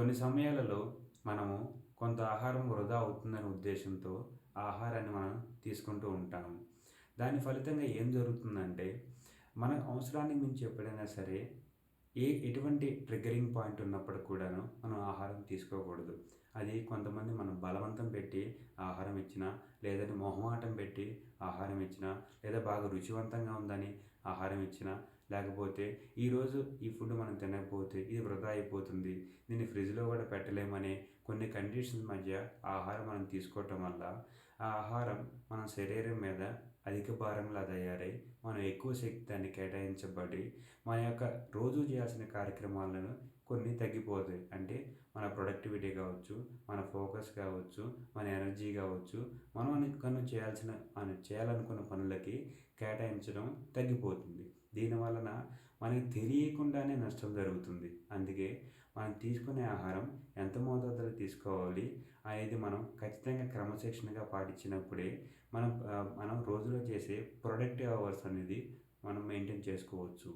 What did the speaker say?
కొన్ని సమయాలలో మనము కొంత ఆహారం వృధా అవుతుందనే ఉద్దేశంతో ఆహారాన్ని మనం తీసుకుంటూ ఉంటాము. దాని ఫలితంగా ఏం జరుగుతుందంటే మన అవసరానికి మించి ఎప్పుడైనా సరే ఏ ఎటువంటి ట్రిగ్గరింగ్ పాయింట్ ఉన్నప్పుడు కూడాను మనం ఆహారం తీసుకోకూడదు. అది కొంతమంది మనం బలవంతం పెట్టి ఆహారం ఇచ్చినా లేదంటే మొహమాటం పెట్టి ఆహారం ఇచ్చినా లేదా బాగా రుచివంతంగా ఉందని ఆహారం ఇచ్చినా లేకపోతే ఈరోజు ఈ ఫుడ్ మనం తినకపోతే ఇది వృధా అయిపోతుంది దీన్ని ఫ్రిడ్జ్లో కూడా పెట్టలేమనే కొన్ని కండిషన్స్ మధ్య ఆహారం మనం తీసుకోవటం వల్ల ఆ ఆహారం మన శరీరం మీద అధిక భారంలా తయారై మనం ఎక్కువ శక్తి దాన్ని కేటాయించబడి మన యొక్క రోజు చేయాల్సిన కార్యక్రమాలను కొన్ని తగ్గిపోతాయి. అంటే మన ప్రొడక్టివిటీ కావచ్చు మన ఫోకస్ కావచ్చు మన ఎనర్జీ కావచ్చు మనం అనుకున్న చేయాల్సిన మనం చేయాలనుకున్న పనులకి కేటాయించడం తగ్గిపోతుంది. దీని వలన మనకి తెలియకుండానే నష్టం జరుగుతుంది. అందుకే మనం తీసుకునే ఆహారం ఎంత మోతాదులో తీసుకోవాలి అనేది మనం ఖచ్చితంగా క్రమశిక్షణగా పాటించినప్పుడే మనం మనం రోజులో చేసే ప్రొడక్టివ్ అవర్స్ అనేది మనం మెయింటైన్ చేసుకోవచ్చు.